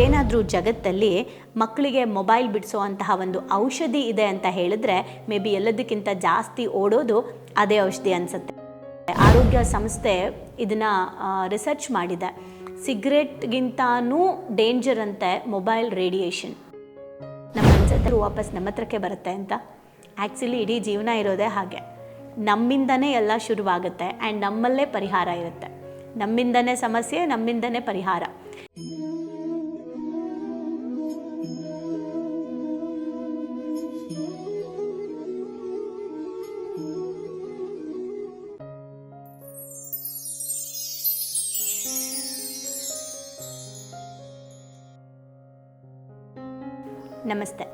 ಇವತ್ತೇನಾದರೂ ಜಗತ್ತಲ್ಲಿ ಮಕ್ಕಳಿಗೆ ಮೊಬೈಲ್ ಬಿಡಿಸುವಂತಹ ಒಂದು ಔಷಧಿ ಇದೆ ಅಂತ ಹೇಳಿದ್ರೆ ಮೇ ಬಿ ಎಲ್ಲದಕ್ಕಿಂತ ಜಾಸ್ತಿ ಓಡೋದು ಅದೇ ಔಷಧಿ ಅನಿಸುತ್ತೆ. ಆರೋಗ್ಯ ಸಂಸ್ಥೆ ಇದನ್ನು ರಿಸರ್ಚ್ ಮಾಡಿದೆ. ಸಿಗರೆಟ್ಗಿಂತನೂ ಡೇಂಜರ್ ಅಂತೆ ಮೊಬೈಲ್ ರೇಡಿಯೇಷನ್ ನಮ್ಮ ಅನ್ಸುತ್ತೆ, ವಾಪಸ್ ನಮ್ಮ ಹತ್ರಕ್ಕೆ ಬರುತ್ತೆ ಅಂತ. ಆ್ಯಕ್ಚುಲಿ ಇಡೀ ಜೀವನ ಇರೋದೇ ಹಾಗೆ. ನಮ್ಮಿಂದನೇ ಎಲ್ಲ ಶುರುವಾಗುತ್ತೆ ಆ್ಯಂಡ್ ನಮ್ಮಲ್ಲೇ ಪರಿಹಾರ ಇರುತ್ತೆ. ನಮ್ಮಿಂದನೇ ಸಮಸ್ಯೆ, ನಮ್ಮಿಂದನೇ ಪರಿಹಾರ. ನಮಸ್ತೆ.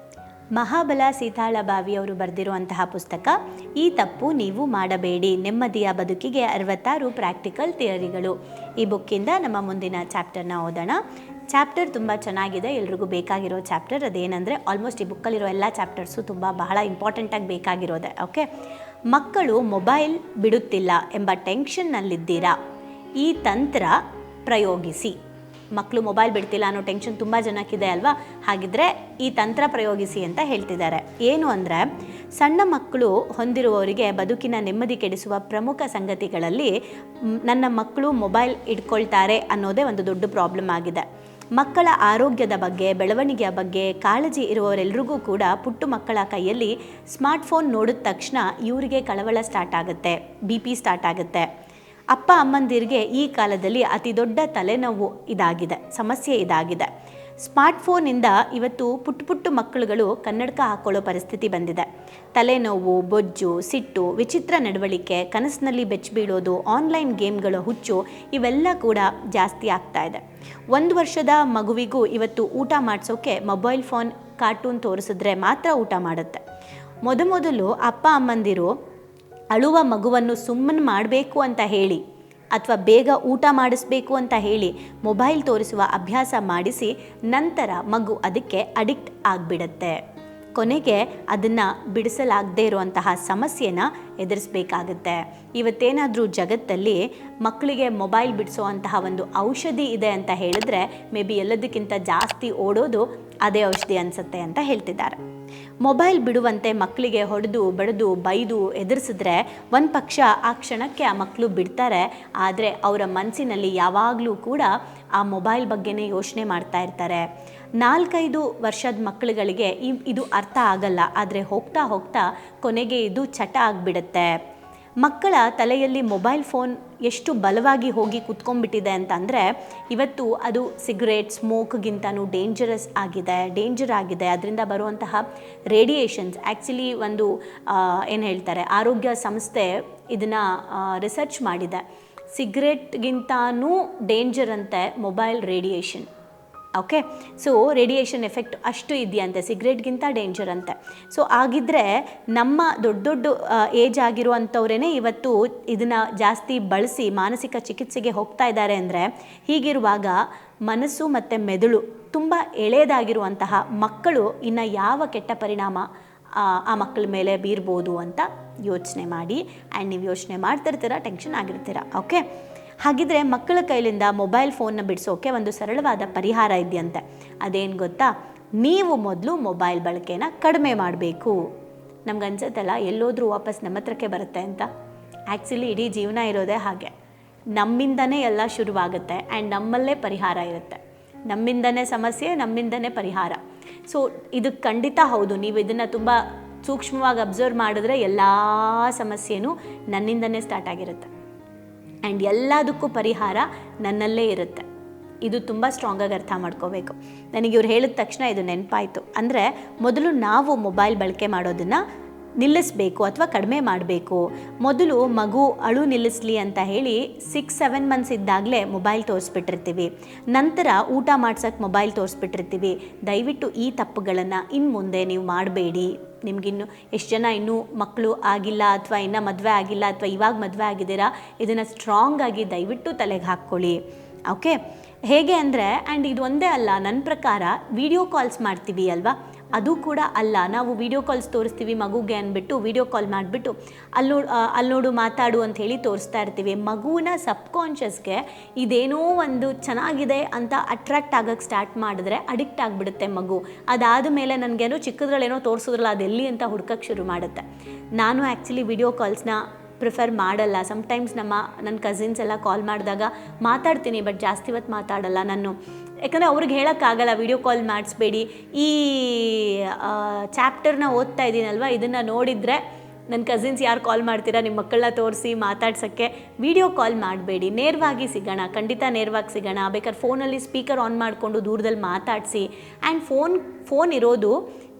ಮಹಾಬಲ ಸೀತಾಳ ಬಾವಿಯವರು ಬರೆದಿರುವಂತಹ ಪುಸ್ತಕ, ಈ ತಪ್ಪು ನೀವು ಮಾಡಬೇಡಿ. ನೆಮ್ಮದಿಯ ಬದುಕಿಗೆ ಅರವತ್ತಾರು ಪ್ರಾಕ್ಟಿಕಲ್ ಥಿಯರಿಗಳು. ಈ ಬುಕ್ಕಿಂದ ನಮ್ಮ ಮುಂದಿನ ಚಾಪ್ಟರ್ನ ಓದೋಣ. ಚಾಪ್ಟರ್ ತುಂಬ ಚೆನ್ನಾಗಿದೆ. ಎಲ್ರಿಗೂ ಬೇಕಾಗಿರೋ ಚಾಪ್ಟರ್. ಅದೇನೆಂದರೆ, ಆಲ್ಮೋಸ್ಟ್ ಈ ಬುಕ್ಕಲ್ಲಿರೋ ಎಲ್ಲ ಚಾಪ್ಟರ್ಸು ತುಂಬ ಬಹಳ ಇಂಪಾರ್ಟೆಂಟಾಗಿ ಬೇಕಾಗಿರೋದೆ, ಓಕೆ? ಮಕ್ಕಳು ಮೊಬೈಲ್ ಬಿಡುತ್ತಿಲ್ಲ ಎಂಬ ಟೆನ್ಷನ್ನಲ್ಲಿದ್ದೀರಾ? ಈ ತಂತ್ರ ಪ್ರಯೋಗಿಸಿ. ಮಕ್ಕಳು ಮೊಬೈಲ್ ಬಿಡ್ತಿಲ್ಲ ಅನ್ನೋ ಟೆನ್ಷನ್ ತುಂಬ ಜನಕ್ಕಿದೆ ಅಲ್ವಾ? ಹಾಗಿದ್ರೆ ಈ ತಂತ್ರ ಪ್ರಯೋಗಿಸಿ ಅಂತ ಹೇಳ್ತಿದ್ದಾರೆ. ಏನು ಅಂದರೆ, ಸಣ್ಣ ಮಕ್ಕಳು ಹೊಂದಿರುವವರಿಗೆ ಬದುಕಿನ ನೆಮ್ಮದಿ ಕೆಡಿಸುವ ಪ್ರಮುಖ ಸಂಗತಿಗಳಲ್ಲಿ ನನ್ನ ಮಕ್ಕಳು ಮೊಬೈಲ್ ಇಟ್ಕೊಳ್ತಾರೆ ಅನ್ನೋದೇ ಒಂದು ದೊಡ್ಡ ಪ್ರಾಬ್ಲಮ್ ಆಗಿದೆ. ಮಕ್ಕಳ ಆರೋಗ್ಯದ ಬಗ್ಗೆ, ಬೆಳವಣಿಗೆಯ ಬಗ್ಗೆ, ಕಾಳಜಿ ಇರುವವರೆಲ್ಲರಿಗೂ ಕೂಡ ಪುಟ್ಟು ಮಕ್ಕಳ ಕೈಯಲ್ಲಿ ಸ್ಮಾರ್ಟ್ಫೋನ್ ನೋಡಿದ ತಕ್ಷಣ ಇವರಿಗೆ ಕಳವಳ ಸ್ಟಾರ್ಟ್ ಆಗುತ್ತೆ ಬಿ ಪಿ ಸ್ಟಾರ್ಟ್ ಆಗುತ್ತೆ. ಅಪ್ಪ ಅಮ್ಮಂದಿರಿಗೆ ಈ ಕಾಲದಲ್ಲಿ ಅತಿ ದೊಡ್ಡ ತಲೆನೋವು ಇದಾಗಿದೆ, ಸಮಸ್ಯೆ ಇದಾಗಿದೆ. ಸ್ಮಾರ್ಟ್ಫೋನಿಂದ ಇವತ್ತು ಪುಟ್ಟ ಪುಟ್ಟ ಮಕ್ಕಳುಗಳು ಕನ್ನಡಕ ಹಾಕ್ಕೊಳ್ಳೋ ಪರಿಸ್ಥಿತಿ ಬಂದಿದೆ. ತಲೆನೋವು, ಬೊಜ್ಜು, ಸಿಟ್ಟು, ವಿಚಿತ್ರ ನಡವಳಿಕೆ, ಕನಸಿನಲ್ಲಿ ಬೆಚ್ಚಬೀಳೋದು ಆನ್ಲೈನ್ ಗೇಮ್ಗಳ ಹುಚ್ಚು ಇವೆಲ್ಲ ಕೂಡ ಜಾಸ್ತಿ ಆಗ್ತಾ ಇದೆ. ಒಂದು ವರ್ಷದ ಮಗುವಿಗೂ ಇವತ್ತು ಊಟ ಮಾಡಿಸೋಕೆ ಮೊಬೈಲ್ ಫೋನ್, ಕಾರ್ಟೂನ್ ತೋರಿಸಿದ್ರೆ ಮಾತ್ರ ಊಟ ಮಾಡುತ್ತೆ. ಮೊದಮೊದಲು ಅಪ್ಪ ಅಮ್ಮಂದಿರು ಅಳುವ ಮಗುವನ್ನು ಸುಮ್ಮನೆ ಮಾಡಬೇಕು ಅಂತ ಹೇಳಿ ಅಥವಾ ಬೇಗ ಊಟ ಮಾಡಿಸ್ಬೇಕು ಅಂತ ಹೇಳಿ ಮೊಬೈಲ್ ತೋರಿಸುವ ಅಭ್ಯಾಸ ಮಾಡಿಸಿ ನಂತರ ಮಗು ಅದಕ್ಕೆ ಅಡಿಕ್ಟ್ ಆಗಿಬಿಡತ್ತೆ. ಕೊನೆಗೆ ಅದನ್ನು ಬಿಡಿಸಲಾಗದೇ ಇರುವಂತಹ ಸಮಸ್ಯೆನ ಎದುರಿಸಬೇಕಾಗತ್ತೆ. ಇವತ್ತೇನಾದರೂ ಜಗತ್ತಲ್ಲಿ ಮಕ್ಕಳಿಗೆ ಮೊಬೈಲ್ ಬಿಡಿಸುವಂತಹ ಒಂದು ಔಷಧಿ ಇದೆ ಅಂತ ಹೇಳಿದ್ರೆ ಮೇ ಬಿ ಎಲ್ಲದಕ್ಕಿಂತ ಜಾಸ್ತಿ ಓಡೋದು ಅದೇ ಔಷಧಿ ಅನಿಸುತ್ತೆ ಅಂತ ಹೇಳ್ತಿದ್ದಾರೆ. ಮೊಬೈಲ್ ಬಿಡುವಂತೆ ಮಕ್ಕಳಿಗೆ ಹೊಡೆದು, ಬಡಿದು, ಬೈದು ಎದುರಿಸಿದ್ರೆ ಒಂದು ಪಕ್ಷ ಆ ಕ್ಷಣಕ್ಕೆ ಆ ಮಕ್ಕಳು ಬಿಡ್ತಾರೆ. ಆದರೆ ಅವರ ಮನಸ್ಸಿನಲ್ಲಿ ಯಾವಾಗಲೂ ಕೂಡ ಆ ಮೊಬೈಲ್ ಬಗ್ಗೆನೇ ಯೋಚನೆ ಮಾಡ್ತಾ ಇರ್ತಾರೆ. ನಾಲ್ಕೈದು ವರ್ಷದ ಮಕ್ಕಳುಗಳಿಗೆ ಇದು ಅರ್ಥ ಆಗಲ್ಲ. ಆದರೆ ಹೋಗ್ತಾ ಹೋಗ್ತಾ ಕೊನೆಗೆ ಇದು ಚಟ ಆಗಿಬಿಡುತ್ತೆ. ಮಕ್ಕಳ ತಲೆಯಲ್ಲಿ ಮೊಬೈಲ್ ಫೋನ್ ಎಷ್ಟು ಬಲವಾಗಿ ಹೋಗಿ ಕುತ್ಕೊಂಡ್ಬಿಟ್ಟಿದೆ ಅಂತಂದರೆ ಇವತ್ತು ಅದು ಸಿಗರೇಟ್, ಸ್ಮೋಕ್ಗಿಂತನೂ ಡೇಂಜರಸ್ ಆಗಿದೆ ಡೇಂಜರ್ ಆಗಿದೆ. ಅದರಿಂದ ಬರುವಂತಹ ರೇಡಿಯೇಷನ್ಸ್ ಆ್ಯಕ್ಚುಲಿ ಒಂದು ಏನು ಹೇಳ್ತಾರೆ, ಆರೋಗ್ಯ ಸಂಸ್ಥೆ ಇದನ್ನು ರಿಸರ್ಚ್ ಮಾಡಿದೆ. ಸಿಗರೇಟ್ಗಿಂತನೂ ಡೇಂಜರ್ ಅಂತೆ mobile radiation okay so radiation effect ಅಷ್ಟು ಇದೆಯಂತೆ ಸಿಗರೇಟ್ಗಿಂತ ಡೇಂಜರ್ ಅಂತೆ. ಸೊ ಆಗಿದ್ದರೆ ನಮ್ಮ ದೊಡ್ಡ ದೊಡ್ಡ ಏಜ್ ಆಗಿರುವಂಥವ್ರೇ ಇವತ್ತು ಇದನ್ನು ಜಾಸ್ತಿ ಬಳಸಿ ಮಾನಸಿಕ ಚಿಕಿತ್ಸೆಗೆ ಹೋಗ್ತಾ ಇದ್ದಾರೆ ಅಂದರೆ ಹೀಗಿರುವಾಗ ಮನಸ್ಸು ಮತ್ತು ಮೆದುಳು ತುಂಬ ಎಳೆಯದಾಗಿರುವಂತಹ ಮಕ್ಕಳು ಇನ್ನು ಯಾವ ಕೆಟ್ಟ ಪರಿಣಾಮ ಆ, ಮಕ್ಕಳ ಮೇಲೆ ಬೀರ್ಬೋದು ಅಂತ ಯೋಚನೆ ಮಾಡಿ. ಆ್ಯಂಡ್ ನೀವು ಯೋಚನೆ ಮಾಡ್ತಿರ್ತೀರ ಟೆನ್ಷನ್ ಆಗಿರ್ತೀರ. ಓಕೆ ಹಾಗಿದ್ರೆ ಮಕ್ಕಳ ಕೈಲಿಂದ ಮೊಬೈಲ್ ಫೋನ್ನ ಬಿಡಿಸೋಕೆ ಒಂದು ಸರಳವಾದ ಪರಿಹಾರ ಇದೆಯಂತೆ. ಅದೇನು ಗೊತ್ತಾ? ನೀವು ಮೊದಲು ಮೊಬೈಲ್ ಬಳಕೆನ ಕಡಿಮೆ ಮಾಡಬೇಕು. ನಮ್ಗೆ ಅನ್ಸುತ್ತಲ್ಲ ಎಲ್ಲೋದ್ರೂ ವಾಪಸ್ ನಮ್ಮ ಹತ್ರಕ್ಕೆ ಬರುತ್ತೆ ಅಂತ? ಆ್ಯಕ್ಚುಲಿ ಇಡೀ ಜೀವನ ಇರೋದೇ ಹಾಗೆ. ನಮ್ಮಿಂದನೇ ಎಲ್ಲ ಶುರುವಾಗುತ್ತೆ ಆ್ಯಂಡ್ ನಮ್ಮಲ್ಲೇ ಪರಿಹಾರ ಇರುತ್ತೆ. ನಮ್ಮಿಂದನೇ ಸಮಸ್ಯೆ, ನಮ್ಮಿಂದನೇ ಪರಿಹಾರ. ಸೊ ಇದು ಖಂಡಿತ ಹೌದು. ನೀವು ಇದನ್ನು ತುಂಬ ಸೂಕ್ಷ್ಮವಾಗಿ ಅಬ್ಸರ್ವ್ ಮಾಡಿದ್ರೆ ಎಲ್ಲ ಸಮಸ್ಯೆನೂ ನನ್ನಿಂದನೇ ಸ್ಟಾರ್ಟ್ ಆಗಿರುತ್ತೆ. ಆ್ಯಂಡ್ ಎಲ್ಲದಕ್ಕೂ ಪರಿಹಾರ ನನ್ನಲ್ಲೇ ಇರುತ್ತೆ. ಇದು ತುಂಬ ಸ್ಟ್ರಾಂಗಾಗಿ ಅರ್ಥ ಮಾಡ್ಕೋಬೇಕು. ನನಗೆ ಇವ್ರು ಹೇಳಿದ ತಕ್ಷಣ ಇದು ನೆನಪಾಯಿತು. ಅಂದರೆ ಮೊದಲು ನಾವು ಮೊಬೈಲ್ ಬಳಕೆ ಮಾಡೋದನ್ನು ನಿಲ್ಲಿಸಬೇಕು ಅಥವಾ ಕಡಿಮೆ ಮಾಡಬೇಕು. ಮೊದಲು ಮಗು ಅಳು ನಿಲ್ಲಿಸಲಿ ಅಂತ ಹೇಳಿ ಸಿಕ್ಸ್ ಸೆವೆನ್ ಮಂತ್ಸ್ ಇದ್ದಾಗಲೇ ಮೊಬೈಲ್ ತೋರಿಸ್ಬಿಟ್ಟಿರ್ತೀವಿ. ನಂತರ ಊಟ ಮಾಡ್ಸೋಕ್ಕೆ ಮೊಬೈಲ್ ತೋರಿಸ್ಬಿಟ್ಟಿರ್ತೀವಿ. ದಯವಿಟ್ಟು ಈ ತಪ್ಪುಗಳನ್ನು ಇನ್ನು ಮುಂದೆ ನೀವು ಮಾಡಬೇಡಿ. ನಿಮಗಿನ್ನು ಎಷ್ಟು ಜನ ಇನ್ನೂ ಮಕ್ಕಳು ಆಗಿಲ್ಲ ಅಥವಾ ಇನ್ನೂ ಮದುವೆ ಆಗಿಲ್ಲ ಅಥವಾ ಇವಾಗ ಮದುವೆ ಆಗಿದ್ದೀರಾ, ಇದನ್ನು ಸ್ಟ್ರಾಂಗಾಗಿ ದಯವಿಟ್ಟು ತಲೆಗೆ ಹಾಕ್ಕೊಳ್ಳಿ. ಓಕೆ ಹೇಗೆ ಅಂದರೆ ಆ್ಯಂಡ್ ಇದು ಒಂದೇ ಅಲ್ಲ ನನ್ನ ಪ್ರಕಾರ ವಿಡಿಯೋ ಕಾಲ್ಸ್ ಮಾಡ್ತೀವಿ ಅಲ್ವಾ? ಅದು ಕೂಡ ಅಲ್ಲ. ನಾವು ವಿಡಿಯೋ ಕಾಲ್ಸ್ ತೋರಿಸ್ತೀವಿ ಮಗುಗೆ ಅಂದ್ಬಿಟ್ಟು ವಿಡಿಯೋ ಕಾಲ್ ಮಾಡಿಬಿಟ್ಟು, ಅಲ್ಲಿ ನೋಡು ಅಲ್ಲಿ ನೋಡು, ಮಾತಾಡು ಅಂತ ಹೇಳಿ ತೋರಿಸ್ತಾ ಇರ್ತೀವಿ. ಮಗುವಿನ ಸಬ್ಕಾನ್ಷಿಯಸ್ಗೆ ಇದೇನೋ ಒಂದು ಚೆನ್ನಾಗಿದೆ ಅಂತ ಅಟ್ರಾಕ್ಟ್ ಆಗೋಕ್ಕೆ ಸ್ಟಾರ್ಟ್ ಮಾಡಿದ್ರೆ ಅಡಿಕ್ಟ್ ಆಗಿಬಿಡುತ್ತೆ ಮಗು. ಅದಾದ ಮೇಲೆ ನನಗೇನೋ ಚಿಕ್ಕದ್ರಲ್ಲೇನೋ ತೋರಿಸಿದ್ರಲ್ಲ ಅದೆಲ್ಲಿ ಅಂತ ಹುಡ್ಕಕ್ಕೆ ಶುರು ಮಾಡುತ್ತೆ. ನಾನು ಆ್ಯಕ್ಚುಲಿ ವಿಡಿಯೋ ಕಾಲ್ಸ್ನ ಪ್ರಿಫರ್ ಮಾಡಲ್ಲ. ಸಮ್ಟೈಮ್ಸ್ ನಮ್ಮ ನನ್ನ ಕಸಿನ್ಸ್ ಎಲ್ಲ ಕಾಲ್ ಮಾಡಿದಾಗ ಮಾತಾಡ್ತೀನಿ ಬಟ್ ಜಾಸ್ತಿ ಹೊತ್ತು ಮಾತಾಡಲ್ಲ. ನಾನು ಯಾಕಂದರೆ ಅವ್ರಿಗೆ ಹೇಳೋಕ್ಕಾಗಲ್ಲ ವಿಡಿಯೋ ಕಾಲ್ ಮಾಡಿಸ್ಬೇಡಿ. ಈ ಚಾಪ್ಟರ್ನ ಓದ್ತಾ ಇದ್ದೀನಲ್ವ? ಇದನ್ನು ನೋಡಿದರೆ ನನ್ನ ಕಸಿನ್ಸ್ ಯಾರು ಕಾಲ್ ಮಾಡ್ತೀರಾ? ನಿಮ್ಮ ಮಕ್ಕಳನ್ನ ತೋರಿಸಿ ಮಾತಾಡ್ಸೋಕ್ಕೆ ವಿಡಿಯೋ ಕಾಲ್ ಮಾಡಬೇಡಿ. ನೇರವಾಗಿ ಸಿಗೋಣ, ಖಂಡಿತ ನೇರವಾಗಿ ಸಿಗೋಣ. ಬೇಕಾದ್ರೆ ಫೋನಲ್ಲಿ ಸ್ಪೀಕರ್ ಆನ್ ಮಾಡಿಕೊಂಡು ದೂರದಲ್ಲಿ ಮಾತಾಡಿಸಿ. ಆ್ಯಂಡ್ ಫೋನ್ ಫೋನ್ ಇರೋದು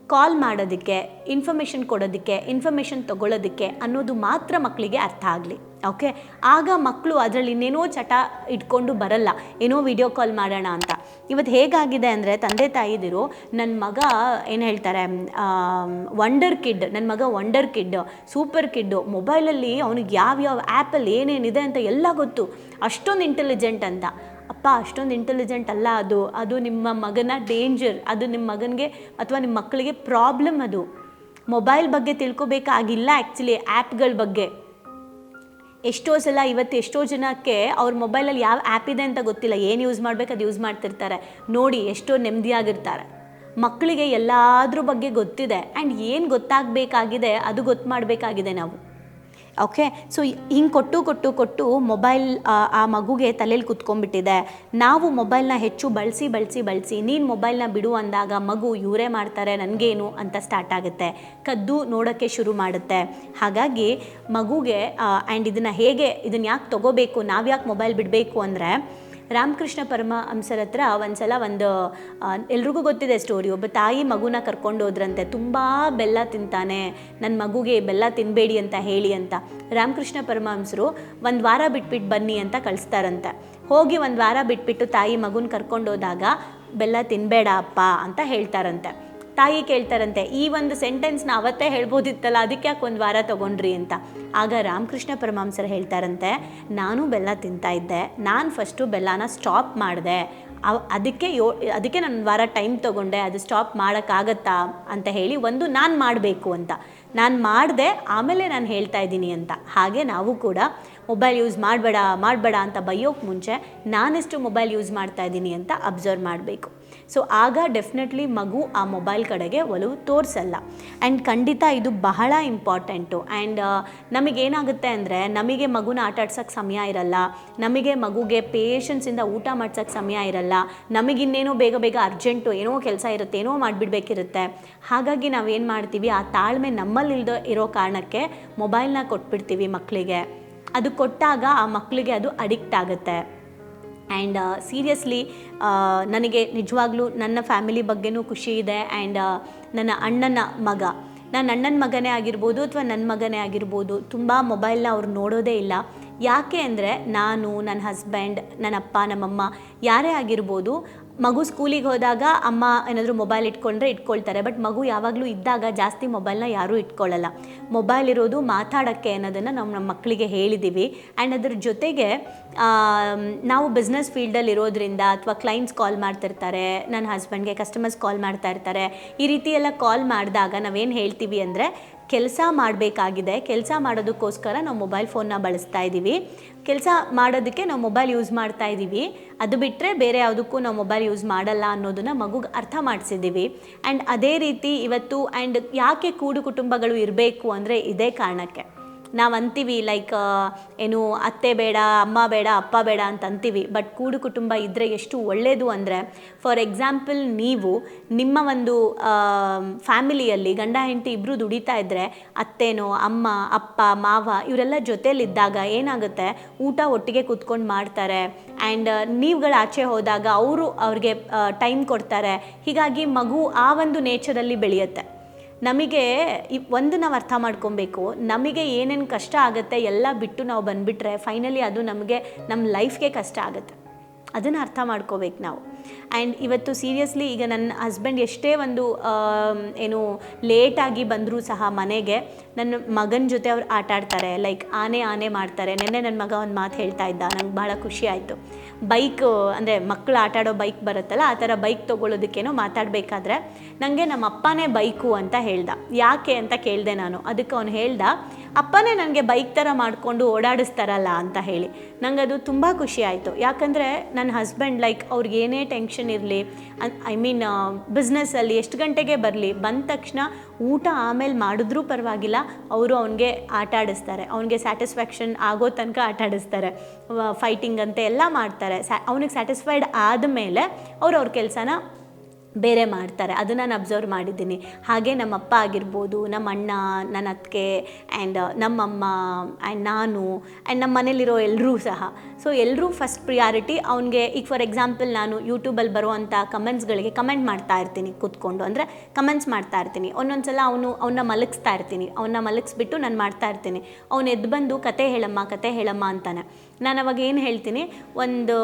ಕಾಲ್ ಮಾಡೋದಕ್ಕೆ ಇನ್ಫಾರ್ಮೇಷನ್ ಕೊಡೋದಕ್ಕೆ ಇನ್ಫಾರ್ಮೇಷನ್ ತೊಗೊಳೋದಕ್ಕೆ ಅನ್ನೋದು ಮಾತ್ರ ಮಕ್ಕಳಿಗೆ ಅರ್ಥ ಆಗಲಿ. ಓಕೆ ಆಗ ಮಕ್ಕಳು ಅದರಲ್ಲಿ ಇನ್ನೇನೋ ಚಟ ಇಟ್ಕೊಂಡು ಬರಲ್ಲ. ಏನೋ ವಿಡಿಯೋ ಕಾಲ್ ಮಾಡೋಣ ಅಂತ. ಇವತ್ತು ಹೇಗಾಗಿದೆ ಅಂದರೆ ತಂದೆ ತಾಯಿದಿರು ನನ್ನ ಮಗ ಏನು ಹೇಳ್ತಾರೆ? ವಂಡರ್ ಕಿಡ್ ನನ್ನ ಮಗ ವಂಡರ್ ಕಿಡ್ ಸೂಪರ್ ಕಿಡ್ಡು ಮೊಬೈಲಲ್ಲಿ ಅವನಿಗೆ ಯಾವ್ಯಾವ ಆ್ಯಪಲ್ಲಿ ಏನೇನಿದೆ ಅಂತ ಎಲ್ಲ ಗೊತ್ತು. ಅಷ್ಟೊಂದು ಇಂಟೆಲಿಜೆಂಟ್ ಅಂತ. ಅಪ್ಪ, ಅಷ್ಟೊಂದು ಇಂಟೆಲಿಜೆಂಟ್ ಅಲ್ಲ ಅದು. ಅದು ನಿಮ್ಮ ಮಗನ ಡೇಂಜರ್ ಅದು ನಿಮ್ಮ ಮಗನಿಗೆ ಅಥವಾ ನಿಮ್ಮ ಮಕ್ಕಳಿಗೆ ಪ್ರಾಬ್ಲಮ್ ಅದು. ಮೊಬೈಲ್ ಬಗ್ಗೆ ತಿಳ್ಕೊಬೇಕಾಗಿಲ್ಲ ಆ್ಯಕ್ಚುಲಿ ಆ್ಯಪ್ಗಳ ಬಗ್ಗೆ. ಎಷ್ಟೋ ಸಲ ಇವತ್ತು ಎಷ್ಟೋ ಜನಕ್ಕೆ ಅವ್ರ ಮೊಬೈಲಲ್ಲಿ ಯಾವ ಆ್ಯಪ್ ಇದೆ ಅಂತ ಗೊತ್ತಿಲ್ಲ, ಏನು ಯೂಸ್ ಮಾಡ್ಬೇಕು ಅದು ಯೂಸ್ ಮಾಡ್ತಿರ್ತಾರೆ. ನೋಡಿ ಎಷ್ಟೋ ನೆಮ್ಮದಿಯಾಗಿರ್ತಾರೆ. ಮಕ್ಕಳಿಗೆ ಎಲ್ಲಾದ್ರ ಬಗ್ಗೆ ಗೊತ್ತಿದೆ. ಆ್ಯಂಡ್ ಏನು ಗೊತ್ತಾಗಬೇಕಾಗಿದೆ ಅದು ಗೊತ್ತು ಮಾಡಬೇಕಾಗಿದೆ ನಾವು. ಓಕೆ ಸೊ ಹಿಂಗೆ ಕೊಟ್ಟು ಕೊಟ್ಟು ಕೊಟ್ಟು ಮೊಬೈಲ್ ಆ ಮಗುಗೆ ತಲೆಯಲ್ಲಿ ಕುತ್ಕೊಂಡ್ಬಿಟ್ಟಿದೆ. ನಾವು ಮೊಬೈಲ್ನ ಹೆಚ್ಚು ಬಳಸಿ ಬಳಸಿ ಬಳಸಿ ನೀನು ಮೊಬೈಲ್ನ ಬಿಡು ಅಂದಾಗ ಮಗು ಇವರೇ ಮಾಡ್ತಾರೆ, ನನಗೇನು ಅಂತ ಸ್ಟಾರ್ಟ್ ಆಗುತ್ತೆ. ಕದ್ದು ನೋಡೋಕ್ಕೆ ಶುರು ಮಾಡುತ್ತೆ. ಹಾಗಾಗಿ ಮಗುಗೆ ಆ್ಯಂಡ್ ಇದನ್ನು ಹೇಗೆ ಇದನ್ನು ಯಾಕೆ ತೊಗೋಬೇಕು ನಾವು ಯಾಕೆ ಮೊಬೈಲ್ ಬಿಡಬೇಕು ಅಂದರೆ ರಾಮಕೃಷ್ಣ ಪರಮಹಂಸರ ಹತ್ರ ಒಂದ್ಸಲ ಒಂದು ಎಲ್ರಿಗೂ ಗೊತ್ತಿದೆ ಸ್ಟೋರಿ ಒಬ್ಬ ತಾಯಿ ಮಗುನ ಕರ್ಕೊಂಡು ಹೋದ್ರಂತೆ. ತುಂಬ ಬೆಲ್ಲ ತಿಂತಾನೆ. ನನ್ನ ಮಗುಗೆ ಬೆಲ್ಲ ತಿನ್ನಬೇಡಿ ಅಂತ ಹೇಳಿ ಅಂತ. ರಾಮಕೃಷ್ಣ ಪರಮಹಂಸರು ಒಂದು ವಾರ ಬಿಟ್ಬಿಟ್ಟು ಬನ್ನಿ ಅಂತ ಕಳಿಸ್ತಾರಂತೆ. ಹೋಗಿ ಒಂದು ವಾರ ಬಿಟ್ಬಿಟ್ಟು ತಾಯಿ ಮಗುನ ಕರ್ಕೊಂಡು ಹೋದಾಗ, ಬೆಲ್ಲ ತಿನ್ನಬೇಡ ಅಪ್ಪ ಅಂತ ಹೇಳ್ತಾರಂತೆ. ತಾಯಿ ಕೇಳ್ತಾರಂತೆ. ಈ ಒಂದು ಸೆಂಟೆನ್ಸ್ನ ಅವತ್ತೇ ಹೇಳ್ಬೋದಿತ್ತಲ್ಲ, ಅದಕ್ಕೆ ಯಾಕೆ ಒಂದು ವಾರ ತೊಗೊಂಡ್ರಿ ಅಂತ. ಆಗ ರಾಮಕೃಷ್ಣ ಪರಮಹಂಸರು ಹೇಳ್ತಾರಂತೆ, ನಾನು ಬೆಲ್ಲ ತಿಂತಾ ಇದ್ದೆ. ನಾನು ಫಸ್ಟು ಬೆಲ್ಲನ ಸ್ಟಾಪ್ ಮಾಡಿದೆ. ಅವ್, ಅದಕ್ಕೆ ಯೋ, ಅದಕ್ಕೆ ನಾನು ವಾರ ಟೈಮ್ ತೊಗೊಂಡೆ. ಅದು ಸ್ಟಾಪ್ ಮಾಡೋಕ್ಕಾಗತ್ತಾ? ಅಂತ ಹೇಳಿ ಒಂದು ನಾನು ಮಾಡಬೇಕು ಅಂತ. ನಾನು ಮಾಡಿದೆ, ಆಮೇಲೆ ನಾನು ಹೇಳ್ತಾ ಇದ್ದೀನಿ ಅಂತ. ಹಾಗೆ ನಾವು ಕೂಡ ಮೊಬೈಲ್ ಯೂಸ್ ಮಾಡಬೇಡ ಮಾಡಬೇಡ ಅಂತ ಬೈಯೋಕ್ಕೆ ಮುಂಚೆ ನಾನೆಷ್ಟು ಮೊಬೈಲ್ ಯೂಸ್ ಮಾಡ್ತಾ ಇದ್ದೀನಿ ಅಂತ ಅಬ್ಸರ್ವ್ ಮಾಡಬೇಕು. ಸೊ ಆಗ ಡೆಫಿನೆಟ್ಲಿ ಮಗು ಆ ಮೊಬೈಲ್ ಕಡೆಗೆ ಒಲವು ತೋರಿಸಲ್ಲ. ಆ್ಯಂಡ್ ಖಂಡಿತ ಇದು ಬಹಳ ಇಂಪಾರ್ಟೆಂಟು ಆ್ಯಂಡ್ ನಮಗೇನಾಗುತ್ತೆ ಅಂದರೆ, ನಮಗೆ ಮಗುನ ಆಟ ಆಡ್ಸೋಕ್ಕೆ ಸಮಯ ಇರಲ್ಲ. ನಮಗೆ ಮಗುಗೆ ಪೇಷನ್ಸಿಂದ ಊಟ ಮಾಡ್ಸೋಕ್ಕೆ ಸಮಯ ಇರಲ್ಲ. ನಮಗಿನ್ನೇನೋ ಬೇಗ ಬೇಗ ಅರ್ಜೆಂಟು ಏನೋ ಕೆಲಸ ಇರುತ್ತೆ, ಏನೋ ಮಾಡಿಬಿಡ್ಬೇಕಿರುತ್ತೆ. ಹಾಗಾಗಿ ನಾವೇನು ಮಾಡ್ತೀವಿ, ಆ ತಾಳ್ಮೆ ನಮ್ಮಲ್ಲಿಲ್ದ ಇರೋ ಕಾರಣಕ್ಕೆ ಮೊಬೈಲ್ನ ಕೊಟ್ಬಿಡ್ತೀವಿ ಮಕ್ಕಳಿಗೆ ಅದು ಕೊಟ್ಟಾಗ ಆ ಮಕ್ಕಳಿಗೆ ಅದು ಅಡಿಕ್ಟ್ ಆಗುತ್ತೆ. ಆ್ಯಂಡ್ ಸೀರಿಯಸ್ಲಿ ನನಗೆ ನಿಜವಾಗ್ಲೂ ನನ್ನ ಫ್ಯಾಮಿಲಿ ಬಗ್ಗೆನೂ ಖುಷಿ ಇದೆ. ಆ್ಯಂಡ್ ನನ್ನ ಅಣ್ಣನ ಮಗ. ನನ್ನ ಅಣ್ಣನ ಮಗನೇ ಆಗಿರ್ಬೋದು ಅಥವಾ ನನ್ನ ಮಗನೇ ಆಗಿರ್ಬೋದು, ತುಂಬ ಮೊಬೈಲ್ನ ಅವ್ರು ನೋಡೋದೇ ಇಲ್ಲ. ಯಾಕೆ ಅಂದರೆ, ನಾನು ನನ್ನ ಹಸ್ಬೆಂಡ್ ನನ್ನ ಅಪ್ಪ, ನಮ್ಮಮ್ಮ ಯಾರೇ ಆಗಿರ್ಬೋದು ಮಗು ಸ್ಕೂಲಿಗೆ ಹೋದಾಗ ಅಮ್ಮ ಏನಾದರೂ ಮೊಬೈಲ್ ಇಟ್ಕೊಂಡ್ರೆ ಇಟ್ಕೊಳ್ತಾರೆ. ಬಟ್ ಮಗು ಯಾವಾಗಲೂ ಇದ್ದಾಗ ಜಾಸ್ತಿ ಮೊಬೈಲ್ನ ಯಾರೂ ಇಟ್ಕೊಳ್ಳಲ್ಲ ಮೊಬೈಲ್ ಇರೋದು ಮಾತಾಡೋಕ್ಕೆ ಅನ್ನೋದನ್ನು ನಾವು ನಮ್ಮ ಮಕ್ಕಳಿಗೆ ಹೇಳಿದ್ದೀವಿ ಆ್ಯಂಡ್ ಅದ್ರ ಜೊತೆಗೆ ನಾವು ಬಿಸ್ನೆಸ್ ಫೀಲ್ಡಲ್ಲಿ ಇರೋದ್ರಿಂದ ಅಥವಾ ಕ್ಲೈಂಟ್ಸ್ ಕಾಲ್ ಮಾಡ್ತಿರ್ತಾರೆ ನನ್ನ ಹಸ್ಬೆಂಡ್ಗೆ ಕಸ್ಟಮರ್ಸ್ ಕಾಲ್ ಮಾಡ್ತಾ ಇರ್ತಾರೆ, ಈ ರೀತಿ ಎಲ್ಲ ಕಾಲ್ ಮಾಡಿದಾಗ ನಾವೇನು ಹೇಳ್ತೀವಿ ಅಂದರೆ ಕೆಲಸ ಮಾಡಬೇಕಾಗಿದೆ. ಕೆಲಸ ಮಾಡೋದಕ್ಕೋಸ್ಕರ ನಾವು ಮೊಬೈಲ್ ಫೋನ್ನ ಬಳಸ್ತಾ ಇದ್ದೀವಿ ಕೆಲಸ ಮಾಡೋದಕ್ಕೆ ನಾವು ಮೊಬೈಲ್ ಯೂಸ್ ಮಾಡ್ತಾ ಇದ್ದೀವಿ ಅದು ಬಿಟ್ಟರೆ ಬೇರೆ ಯಾವುದಕ್ಕೂ ನಾವು ಮೊಬೈಲ್ ಯೂಸ್ ಮಾಡಲ್ಲ ಅನ್ನೋದನ್ನು ಮಗುಗೆ ಅರ್ಥ ಮಾಡಿಸಿದ್ದೀವಿ ಆ್ಯಂಡ್ ಅದೇ ರೀತಿ ಇವತ್ತು ಆ್ಯಂಡ್ ಯಾಕೆ ಕೂಡು ಕುಟುಂಬಗಳು ಇರಬೇಕು ಅಂದರೆ ಇದೇ ಕಾರಣಕ್ಕೆ. ನಾವು ಅಂತೀವಿ ಲೈಕ್ ಏನು ಅತ್ತೆ ಬೇಡ, ಅಮ್ಮ ಬೇಡ, ಅಪ್ಪ ಬೇಡ ಅಂತ ಅಂತೀವಿ. ಬಟ್ ಕೂಡು ಕುಟುಂಬ ಇದ್ದರೆ ಎಷ್ಟು ಒಳ್ಳೆಯದು ಅಂದರೆ ಫಾರ್ ಎಕ್ಸಾಂಪಲ್ ನೀವು ನಿಮ್ಮ ಒಂದು ಫ್ಯಾಮಿಲಿಯಲ್ಲಿ ಗಂಡ, ಹೆಂಡತಿ ಇಬ್ಬರು ದುಡಿತಾ ಇದ್ದರೆ ಅತ್ತೇನೋ, ಅಮ್ಮ, ಅಪ್ಪ, ಮಾವ ಇವರೆಲ್ಲ ಜೊತೆಯಲ್ಲಿದ್ದಾಗ ಏನಾಗುತ್ತೆ? ಊಟ ಒಟ್ಟಿಗೆ ಕೂತ್ಕೊಂಡು ಮಾಡ್ತಾರೆ. ಆ್ಯಂಡ್ ನೀವುಗಳು ಆಚೆ ಹೋದಾಗ ಅವರು ಅವ್ರಿಗೆ ಟೈಮ್ ಕೊಡ್ತಾರೆ. ಹೀಗಾಗಿ ಮಗು ಆ ಒಂದು ನೇಚರಲ್ಲಿ ಬೆಳೆಯುತ್ತೆ. ನಮಗೆ ಒಂದು ನಾವು ಅರ್ಥ ಮಾಡ್ಕೊಬೇಕು, ನಮಗೆ ಏನೇನು ಕಷ್ಟ ಆಗುತ್ತೆ ಎಲ್ಲ ಬಿಟ್ಟು ನಾವು ಬಂದುಬಿಟ್ರೆ ಫೈನಲಿ ಅದು ನಮಗೆ ನಮ್ಮ ಲೈಫ್ಗೆ ಕಷ್ಟ ಆಗುತ್ತೆ. ಅದನ್ನು ಅರ್ಥ ಮಾಡ್ಕೋಬೇಕು ನಾವು. ಆ್ಯಂಡ್ ಇವತ್ತು ಸೀರಿಯಸ್ಲಿ ಈಗ ನನ್ನ ಹಸ್ಬೆಂಡ್ ಎಷ್ಟೇ ಒಂದು ಏನು ಲೇಟಾಗಿ ಬಂದರೂ ಸಹ ಮನೆಗೆ ನನ್ನ ಮಗನ ಜೊತೆ ಅವ್ರು ಆಟ ಆಡ್ತಾರೆ ಲೈಕ್ ಆನೆ ಆನೆ ಮಾಡ್ತಾರೆ. ನಿನ್ನೆ ನನ್ನ ಮಗ ಒಂದು ಮಾತು ಹೇಳ್ತಾ ಇದ್ದ, ನಂಗೆ ಭಾಳ ಖುಷಿ ಆಯಿತು. ಬೈಕ್ ಅಂದರೆ ಮಕ್ಕಳು ಆಟ ಆಡೋ ಬೈಕ್ ಬರುತ್ತಲ್ಲ, ಆ ಥರ ಬೈಕ್ ತೊಗೊಳೋದಕ್ಕೇನೋ ಮಾತಾಡಬೇಕಾದ್ರೆ ನನಗೆ ನಮ್ಮ ಅಪ್ಪನೇ ಬೈಕು ಅಂತ ಹೇಳ್ದ. ಯಾಕೆ ಅಂತ ಕೇಳಿದೆ ನಾನು. ಅದಕ್ಕೆ ಅವ್ನು ಹೇಳ್ದ ಅಪ್ಪನೇ ನನಗೆ ಬೈಕ್ ಥರ ಮಾಡಿಕೊಂಡು ಓಡಾಡಿಸ್ತಾರಲ್ಲ ಅಂತ ಹೇಳಿ. ನಂಗೆ ಅದು ತುಂಬ ಖುಷಿ ಆಯಿತು. ಯಾಕಂದರೆ ನನ್ನ ಹಸ್ಬೆಂಡ್ ಲೈಕ್ ಅವ್ರಿಗೆ ಏನೇ ಟೆನ್ಷನ್ ಇರಲಿ ಐ ಮೀನ್ ಬಿಸ್ನೆಸ್ಸಲ್ಲಿ ಎಷ್ಟು ಗಂಟೆಗೆ ಬರಲಿ, ಬಂದ ತಕ್ಷಣ ಊಟ ಆಮೇಲೆ ಮಾಡಿದ್ರೂ ಪರವಾಗಿಲ್ಲ, ಅವರು ಅವನಿಗೆ ಆಟ ಆಡಿಸ್ತಾರೆ. ಅವನಿಗೆ ಸ್ಯಾಟಿಸ್ಫ್ಯಾಕ್ಷನ್ ಆಗೋ ತನಕ ಆಟ ಆಡಿಸ್ತಾರೆ. ಫೈಟಿಂಗ್ ಅಂತ ಎಲ್ಲ ಮಾಡ್ತಾರೆ. ಸ್ಯಾ ಅವನಿಗೆ ಸ್ಯಾಟಿಸ್ಫೈಡ್ ಆದಮೇಲೆ ಅವ್ರು ಅವ್ರ ಕೆಲಸನ ಬೇರೆ ಮಾಡ್ತಾರೆ. ಅದನ್ನು ನಾನು ಅಬ್ಸರ್ವ್ ಮಾಡಿದ್ದೀನಿ. ಹಾಗೆ ನಮ್ಮಪ್ಪ ಆಗಿರ್ಬೋದು ನಮ್ಮ ಅಣ್ಣ ನನ್ನ ಅತ್ತಿಗೆ ಆ್ಯಂಡ್ ನಮ್ಮಮ್ಮ ಆ್ಯಂಡ್ ನಾನು ಆ್ಯಂಡ್ ನಮ್ಮ ಮನೇಲಿರೋ ಎಲ್ಲರೂ ಸಹ. ಸೊ ಎಲ್ಲರೂ ಫಸ್ಟ್ ಪ್ರಿಯಾರಿಟಿ ಅವನಿಗೆ, ಈಗ ಫಾರ್ ಎಕ್ಸಾಂಪಲ್ ನಾನು ಯೂಟ್ಯೂಬಲ್ಲಿ ಬರುವಂಥ ಕಮೆಂಟ್ಸ್ಗಳಿಗೆ ಕಮೆಂಟ್ ಮಾಡ್ತಾ ಇರ್ತೀನಿ ಕೂತ್ಕೊಂಡು. ಅಂದರೆ ಕಮೆಂಟ್ಸ್ ಮಾಡ್ತಾ ಇರ್ತೀನಿ. ಒಂದೊಂದು ಸಲ ಅವನು ಅವನ್ನ ಮಲಗಿಸ್ತಾ ಇರ್ತೀನಿ. ಅವನ್ನ ಮಲಗಿಸ್ಬಿಟ್ಟು ನಾನು ಮಾಡ್ತಾ ಇರ್ತೀನಿ. ಅವ್ನು ಎದ್ದು ಬಂದು, ಕತೆ ಹೇಳಮ್ಮ ಕತೆ ಹೇಳಮ್ಮ ಅಂತಾನೆ. ನಾನು ಅವಾಗ ಏನು ಹೇಳ್ತೀನಿ, ಒಂದು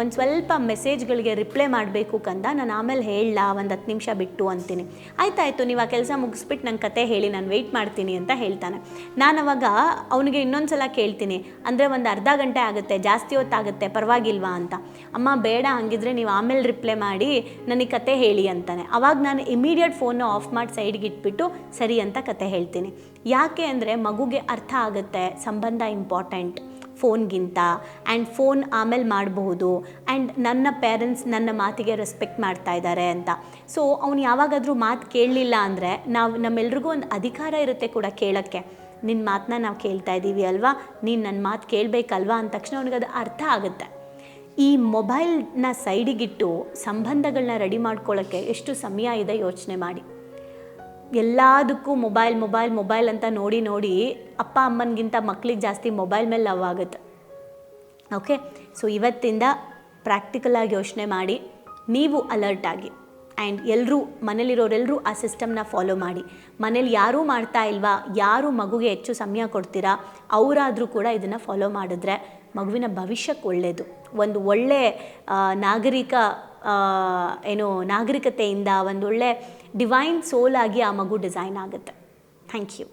ಒಂದು ಸ್ವಲ್ಪ ಮೆಸೇಜ್ಗಳಿಗೆ ರಿಪ್ಲೈ ಮಾಡಬೇಕು ಕಂದ, ನಾನು ಆಮೇಲೆ ಹೇಳಲ್ಲ ಒಂದು ಹತ್ತು ನಿಮಿಷ ಬಿಟ್ಟು ಅಂತೀನಿ. ಆಯ್ತಾಯ್ತು, ನೀವು ಆ ಕೆಲಸ ಮುಗಿಸ್ಬಿಟ್ಟು ನನ್ನ ಕತೆ ಹೇಳಿ, ನಾನು ವೆಯ್ಟ್ ಮಾಡ್ತೀನಿ ಅಂತ ಹೇಳ್ತಾನೆ. ನಾನು ಅವಾಗ ಅವನಿಗೆ ಇನ್ನೊಂದು ಸಲ ಕೇಳ್ತೀನಿ, ಅಂದರೆ ಒಂದು ಅರ್ಧ ಗಂಟೆ ಆಗುತ್ತೆ, ಜಾಸ್ತಿ ಹೊತ್ತಾಗುತ್ತೆ, ಪರವಾಗಿಲ್ವಾ ಅಂತ. ಅಮ್ಮ, ಬೇಡ, ಹಂಗಿದ್ರೆ ನೀವು ಆಮೇಲೆ ರಿಪ್ಲೈ ಮಾಡಿ, ನನಗೆ ಕತೆ ಹೇಳಿ ಅಂತಾನೆ. ಅವಾಗ ನಾನು ಇಮಿಡಿಯೇಟ್ ಫೋನ್ನ ಆಫ್ ಮಾಡಿ ಸೈಡ್ಗೆ ಇಟ್ಬಿಟ್ಟು, ಸರಿ ಅಂತ ಕತೆ ಹೇಳ್ತೀನಿ. ಯಾಕೆ ಅಂದರೆ ಮಗುಗೆ ಅರ್ಥ ಆಗುತ್ತೆ, ಸಂಬಂಧ ಇಂಪಾರ್ಟೆಂಟ್ ಫೋನ್ಗಿಂತ ಆ್ಯಂಡ್ ಫೋನ್ ಆಮೇಲೆ ಮಾಡಬಹುದು ಆ್ಯಂಡ್ ನನ್ನ ಪೇರೆಂಟ್ಸ್ ನನ್ನ ಮಾತಿಗೆ ರೆಸ್ಪೆಕ್ಟ್ ಮಾಡ್ತಾ ಇದ್ದಾರೆ ಅಂತ. ಸೊ ಅವ್ನು ಯಾವಾಗಾದರೂ ಮಾತು ಕೇಳಲಿಲ್ಲ ಅಂದರೆ ನಾವು ನಮ್ಮೆಲ್ರಿಗೂ ಒಂದು ಅಧಿಕಾರ ಇರುತ್ತೆ ಕೂಡ ಕೇಳೋಕ್ಕೆ. ನಿನ್ನ ಮಾತನ್ನ ನಾವು ಕೇಳ್ತಾ ಇದ್ದೀವಿ ಅಲ್ವಾ? ನೀನು ನನ್ನ ಮಾತು ಕೇಳಬೇಕಲ್ವಾ? ಅಂದ ತಕ್ಷಣ ಅವ್ನಿಗೆ ಅದು ಅರ್ಥ ಆಗುತ್ತೆ. ಈ ಮೊಬೈಲ್ನ ಸೈಡಿಗಿಟ್ಟು ಸಂಬಂಧಗಳನ್ನ ರೆಡಿ ಮಾಡ್ಕೊಳ್ಳೋಕ್ಕೆ ಎಷ್ಟು ಸಮಯ ಇದೆ ಯೋಚನೆ ಮಾಡಿ. ಎಲ್ಲದಕ್ಕೂ ಮೊಬೈಲ್ ಮೊಬೈಲ್ ಮೊಬೈಲ್ ಅಂತ ನೋಡಿ ನೋಡಿ ಅಪ್ಪ ಅಮ್ಮನಿಗಿಂತ ಮಕ್ಳಿಗೆ ಜಾಸ್ತಿ ಮೊಬೈಲ್ ಮೇಲೆ ಲವ್ ಆಗುತ್ತೆ. ಓಕೆ ಸೊ ಇವತ್ತಿಂದ ಪ್ರಾಕ್ಟಿಕಲಾಗಿ ಯೋಚನೆ ಮಾಡಿ. ನೀವು ಅಲರ್ಟ್ ಆಗಿ. ಆ್ಯಂಡ್ ಎಲ್ಲರೂ ಮನೇಲಿರೋರೆಲ್ಲರೂ ಆ ಸಿಸ್ಟಮ್ನ ಫಾಲೋ ಮಾಡಿ. ಮನೇಲಿ ಯಾರೂ ಮಾಡ್ತಾ ಇಲ್ವಾ? ಯಾರು ಮಗುಗೆ ಹೆಚ್ಚು ಸಮಯ ಕೊಡ್ತೀರಾ? ಅವರಾದರೂ ಕೂಡ ಇದನ್ನು ಫಾಲೋ ಮಾಡಿದ್ರೆ ಮಗುವಿನ ಭವಿಷ್ಯಕ್ಕೆ ಒಳ್ಳೆಯದು ಒಂದು ಒಳ್ಳೆ ನಾಗರಿಕ ಏನು ನಾಗರಿಕತೆಯಿಂದ, ಒಂದು ಒಳ್ಳೆ ಡಿವೈನ್ ಸೋಲ್ ಆಗಿ ಆ ಮಗು ಡಿಸೈನ್ ಆಗುತ್ತೆ. Thank you